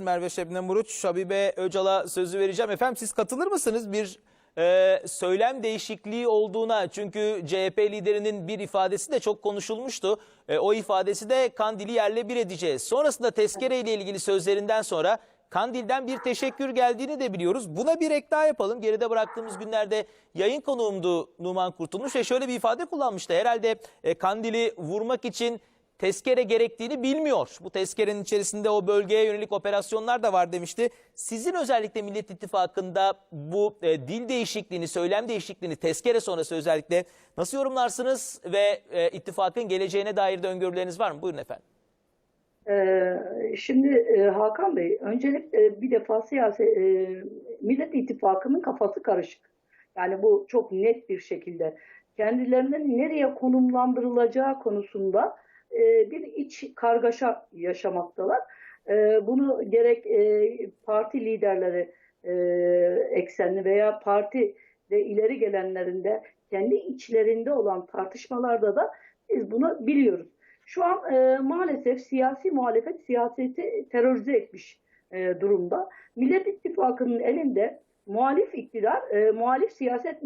Merve Şebnem Muruç, Şabibe Öcal'a sözü vereceğim. Efendim siz katılır mısınız bir e, söylem değişikliği olduğuna? Çünkü CHP liderinin bir ifadesi de çok konuşulmuştu. E, o ifadesi de Kandil'i yerle bir edeceğiz. Sonrasında tezkere ile ilgili sözlerinden sonra Kandil'den bir teşekkür geldiğini de biliyoruz. Buna bir ek daha yapalım. Geride bıraktığımız günlerde yayın konuğumdu Numan Kurtulmuş ve şöyle bir ifade kullanmıştı. Herhalde e, Kandil'i vurmak için tezkere gerektiğini bilmiyor. Bu tezkerenin içerisinde o bölgeye yönelik operasyonlar da var demişti. Sizin özellikle Millet İttifakı'nda bu e, dil değişikliğini, söylem değişikliğini tezkere sonrası özellikle nasıl yorumlarsınız ve e, ittifakın geleceğine dair de öngörüleriniz var mı? Buyurun efendim. Ee, Şimdi e, Hakan Bey, öncelikle bir defa siyasi e, Millet İttifakı'nın kafası karışık. Yani bu çok net bir şekilde kendilerinin nereye konumlandırılacağı konusunda e, bir iç kargaşa yaşamaktalar. E, Bunu gerek e, parti liderleri eksenli veya parti de ileri gelenlerinde kendi içlerinde olan tartışmalarda da biz bunu biliyoruz. Şu an maalesef siyasi muhalefet siyaseti terörize etmiş durumda. Millet İttifakı'nın elinde muhalif iktidar, e, muhalif siyaset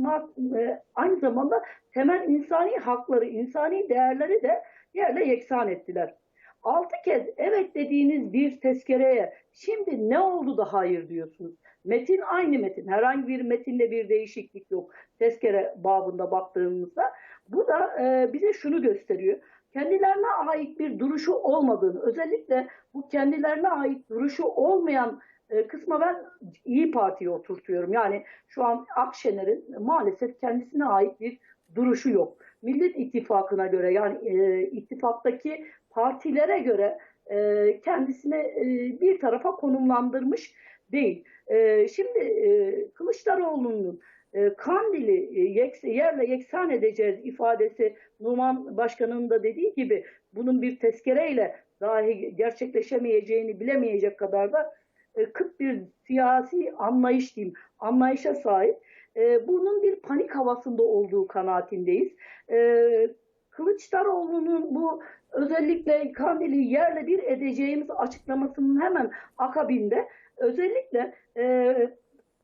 e, aynı zamanda temel insani hakları, insani değerleri de yerle yeksan ettiler. Altı kez evet dediğiniz bir tezkereye şimdi ne oldu da hayır diyorsunuz? Metin aynı metin. Herhangi bir metinde bir değişiklik yok. Tezkere babında baktığımızda. Bu da e, bize şunu gösteriyor kendilerine ait bir duruşu olmadığını, özellikle bu kendilerine ait duruşu olmayan e, kısma ben İyi Parti'ye oturtuyorum. Yani şu an Akşener'in maalesef kendisine ait bir duruşu yok. Millet İttifakı'na göre yani e, ittifaktaki partilere göre e, kendisine e, bir tarafa konumlandırmış değil. E, şimdi e, Kılıçdaroğlu'nun e, Kandil'i e, yeks- yerle yeksan edeceğiz ifadesi Numan Başkan'ın da dediği gibi bunun bir tezkereyle dahi gerçekleşemeyeceğini bilemeyecek kadar da e, kıt bir siyasi anlayış diyeyim, anlayışa sahip. E, bunun bir panik havasında olduğu kanaatindeyiz. E, Kılıçdaroğlu'nun bu özellikle Kandil'i yerle bir edeceğimiz açıklamasının hemen akabinde özellikle e,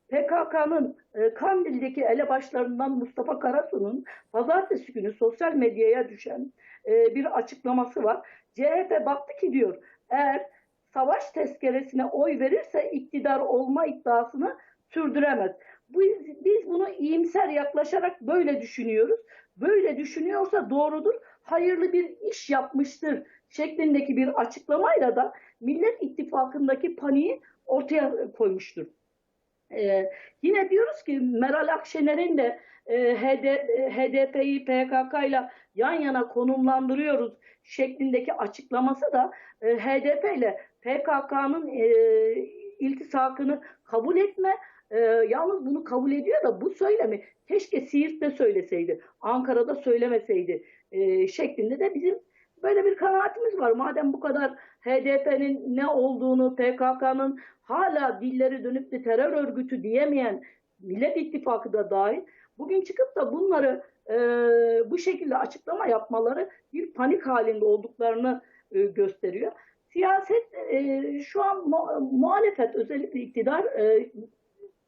PKK'nın e, Kandil'deki elebaşlarından Mustafa Karasu'nun pazartesi günü sosyal medyaya düşen e, bir açıklaması var. CHP baktı ki diyor eğer savaş tezkeresine oy verirse iktidar olma iddiasını sürdüremez. Biz, biz bunu iyimser yaklaşarak böyle düşünüyoruz. Böyle düşünüyorsa doğrudur, hayırlı bir iş yapmıştır şeklindeki bir açıklamayla da Millet İttifakı'ndaki paniği ortaya koymuştur. Ee, yine diyoruz ki Meral Akşener'in de e, HD, HDP'yi PKK ile yan yana konumlandırıyoruz şeklindeki açıklaması da e, HDP ile PKK'nın e, iltisakını kabul etme e, yalnız bunu kabul ediyor da bu söylemi keşke Siirt'te söyleseydi, Ankara'da söylemeseydi e, şeklinde de bizim böyle bir kanaatimiz var. Madem bu kadar HDP'nin ne olduğunu, PKK'nın hala dilleri dönüp de terör örgütü diyemeyen Millet İttifakı da dahil bugün çıkıp da bunları e, bu şekilde açıklama yapmaları bir panik halinde olduklarını e, gösteriyor. Siyaset e, şu an mu- muhalefet özellikle iktidar e,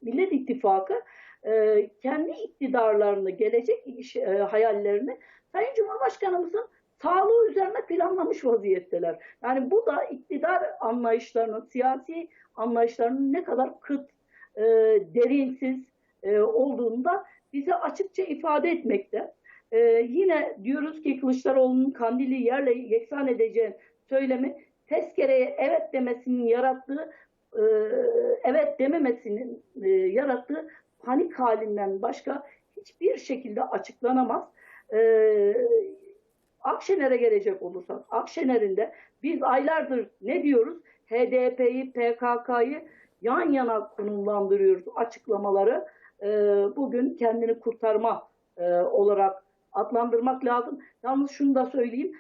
Millet İttifakı e, kendi iktidarlarını, gelecek iş, e, hayallerini Sayın Cumhurbaşkanımızın sağlığı üzerine planlamış vaziyetteler. Yani bu da iktidar anlayışlarının, siyasi anlayışlarının ne kadar kıt, e, derinsiz e, olduğunu da bize açıkça ifade etmekte. E, yine diyoruz ki Kılıçdaroğlu'nun kandili yerle yeksan edeceğin söylemi tezkereye evet demesinin yarattığı e, evet dememesinin e, yarattığı panik halinden başka hiçbir şekilde açıklanamaz. E, Akşener'e gelecek olursak, Akşener'in de biz aylardır ne diyoruz? HDP'yi, PKK'yı yan yana konumlandırıyoruz açıklamaları. bugün kendini kurtarma olarak adlandırmak lazım. Yalnız şunu da söyleyeyim.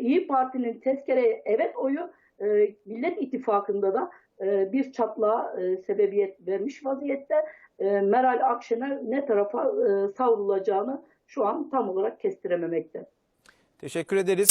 İyi Parti'nin tezkereye evet oyu e, Millet İttifakı'nda da bir çatlağa e, sebebiyet vermiş vaziyette. E, Meral Akşener ne tarafa e, savrulacağını şu an tam olarak kestirememekte. Teşekkür ederiz.